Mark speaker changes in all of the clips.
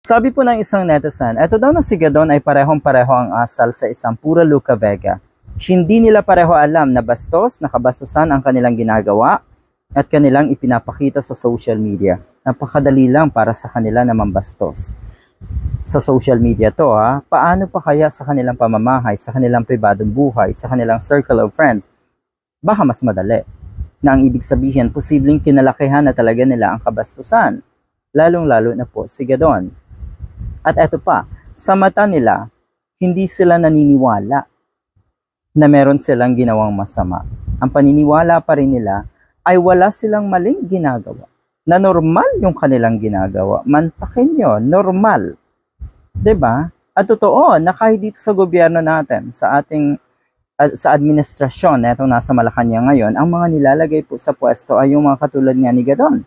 Speaker 1: Sabi po ng isang netizen, eto daw na si Gadon ay parehong-pareho ang asal sa isang pura Luca Vega. Hindi nila pareho alam na bastos, nakabasusan ang kanilang ginagawa at kanilang ipinapakita sa social media. Napakadali lang para sa kanila na mambastos. Sa social media to ha, paano pa kaya sa kanilang pamamahay, sa kanilang pribadong buhay, sa kanilang circle of friends? Baka mas madali. Na ang ibig sabihin, posibleng kinalakihan na talaga nila ang kabastusan. Lalong-lalo na po si Gadon. At eto pa, sa mata nila, hindi sila naniniwala na meron silang ginawang masama. Ang paniniwala pa rin nila ay wala silang maling ginagawa. Na normal yung kanilang ginagawa. Mantakin nyo, normal. ba? At totoo, na kahit dito sa gobyerno natin, sa ating at sa administrasyon na itong nasa Malacanang ngayon, ang mga nilalagay po sa pwesto ay yung mga katulad nga ni Gadon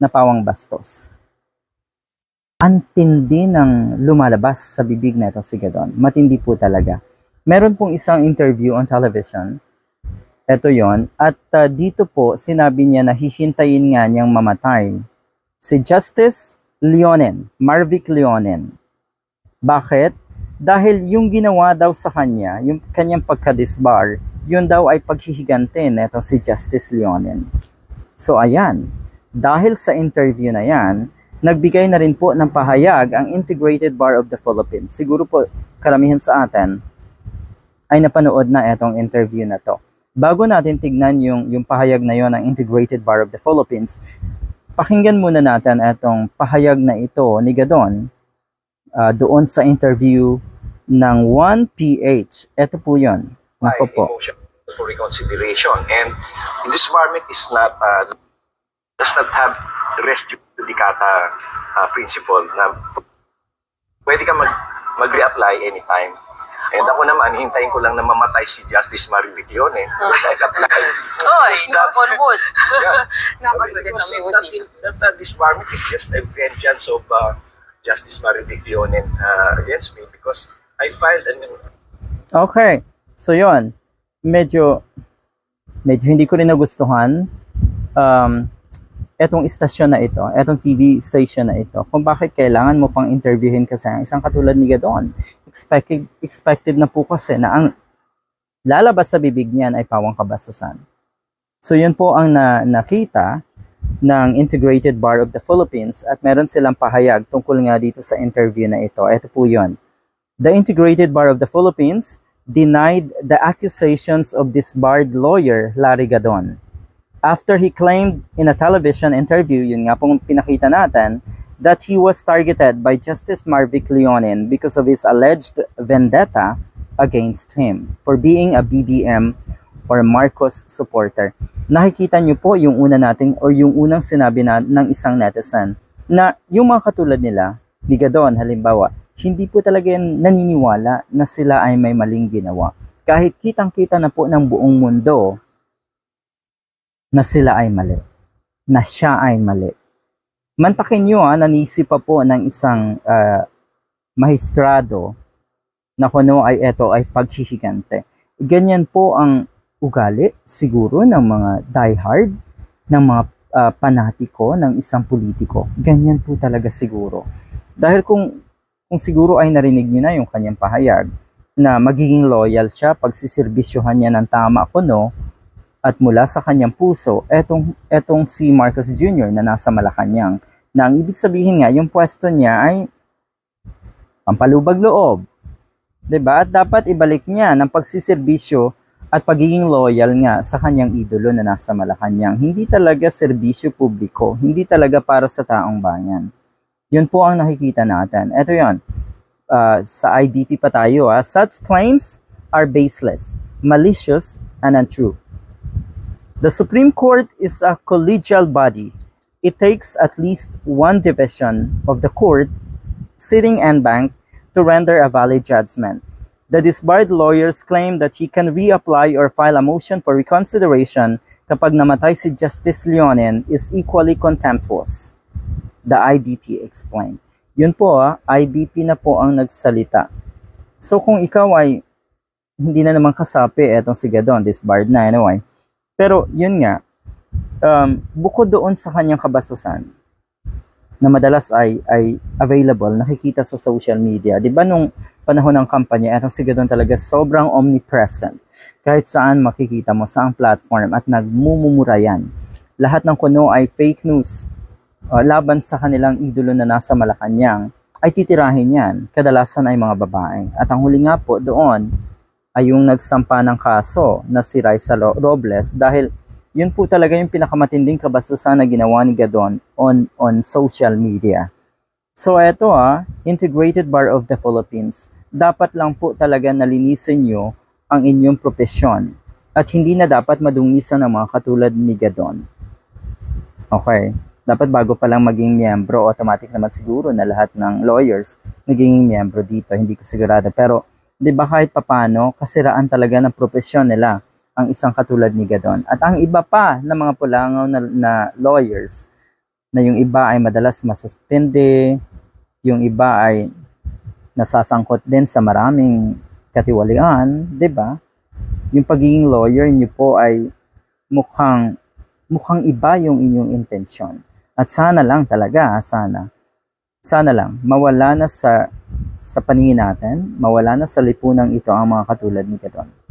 Speaker 1: na pawang bastos antindi ng lumalabas sa bibig na ito si Gadon. Matindi po talaga. Meron pong isang interview on television. Ito yon At uh, dito po, sinabi niya na hihintayin nga niyang mamatay. Si Justice Leonen, Marvic Leonen. Bakit? Dahil yung ginawa daw sa kanya, yung kanyang pagka-disbar, yun daw ay paghihigante neto si Justice Leonen. So ayan, dahil sa interview na yan, nagbigay na rin po ng pahayag ang Integrated Bar of the Philippines. Siguro po karamihan sa atin ay napanood na itong interview na to. Bago natin tignan yung, yung pahayag na yon ng Integrated Bar of the Philippines, pakinggan muna natin itong pahayag na ito ni Gadon uh, doon sa interview ng 1PH. Ito po yon. Nako po.
Speaker 2: for reconsideration. And this environment is not, uh, does not have res judicata uh, principle na pwede ka mag, mag-reapply anytime. And ako naman, hintayin ko lang na mamatay si Justice Marivic yun eh. Apply.
Speaker 3: Oy, knock on wood.
Speaker 2: Yeah. Because
Speaker 3: kami wood
Speaker 2: that, that disbarment is just a vengeance of uh, Justice Marivic Leonen uh, against me because I filed an
Speaker 1: Okay. So yon medyo medyo hindi ko rin nagustuhan um, etong istasyon na ito, etong TV station na ito, kung bakit kailangan mo pang interviewin kasi ang isang katulad ni Gadon. Expected, expected na po kasi na ang lalabas sa bibig niyan ay pawang kabasusan. So yun po ang na, nakita ng Integrated Bar of the Philippines at meron silang pahayag tungkol nga dito sa interview na ito. Ito po yun. The Integrated Bar of the Philippines denied the accusations of disbarred lawyer Larry Gadon after he claimed in a television interview, yun nga pong pinakita natin, that he was targeted by Justice Marvic Leonin because of his alleged vendetta against him for being a BBM or Marcos supporter. Nakikita niyo po yung una nating or yung unang sinabi na ng isang netizen na yung mga katulad nila, ni Gadon halimbawa, hindi po talaga yan naniniwala na sila ay may maling ginawa. Kahit kitang-kita na po ng buong mundo na sila ay mali, na siya ay mali. Mantakin nyo ha, nanisi pa po ng isang uh, mahistrado na kuno ay eto ay paghihigante. Ganyan po ang ugali siguro ng mga diehard, ng mga uh, panatiko, ng isang politiko. Ganyan po talaga siguro. Dahil kung, kung siguro ay narinig niyo na yung kanyang pahayag na magiging loyal siya pag siservisyohan niya ng tama kuno, at mula sa kanyang puso, etong, etong si Marcos Jr. na nasa Malacanang. Na ang ibig sabihin nga, yung pwesto niya ay pampalubag loob. ba? At dapat ibalik niya ng pagsiservisyo at pagiging loyal nga sa kanyang idolo na nasa Malacanang. Hindi talaga serbisyo publiko, hindi talaga para sa taong bayan. Yun po ang nakikita natin. Ito yon. Uh, sa IBP pa tayo. Ha? Such claims are baseless, malicious, and untrue. The Supreme Court is a collegial body. It takes at least one division of the court, sitting en banc, to render a valid judgment. The disbarred lawyers claim that he can reapply or file a motion for reconsideration kapag namatay si Justice Leonen is equally contemptuous. The IBP explained. Yun po, ah, IBP na po ang nagsalita. So kung ikaw ay hindi na naman kasapi etong si Gadon, disbarred na anyway, pero yun nga, um, bukod doon sa kanyang kabasusan, na madalas ay ay available nakikita sa social media. 'Di ba nung panahon ng kampanya, etong si Gadon talaga sobrang omnipresent. Kahit saan makikita mo sa ang platform at nagmumumura yan. Lahat ng kuno ay fake news uh, laban sa kanilang idolo na nasa Malacanang ay titirahin yan. Kadalasan ay mga babae. At ang huli nga po doon ay yung nagsampa ng kaso na si Raisa Ro- Robles dahil yun po talaga yung pinakamatinding kabastusan na ginawa ni Gadon on, on social media. So eto ah, Integrated Bar of the Philippines, dapat lang po talaga nalinisin nyo ang inyong propesyon at hindi na dapat madungisan ng mga katulad ni Gadon. Okay, dapat bago pa lang maging miyembro, automatic naman siguro na lahat ng lawyers naging miyembro dito, hindi ko sigurado. Pero, di ba kahit papano, kasiraan talaga ng propesyon nila ang isang katulad ni Gadon. At ang iba pa ng mga pulangaw na, na lawyers, na yung iba ay madalas masuspende, yung iba ay nasasangkot din sa maraming katiwalian, 'di ba? Yung pagiging lawyer niyo po ay mukhang mukhang iba yung inyong intensyon. At sana lang talaga, sana sana lang mawala na sa sa paningin natin, mawala na sa lipunang ito ang mga katulad ni Gadon.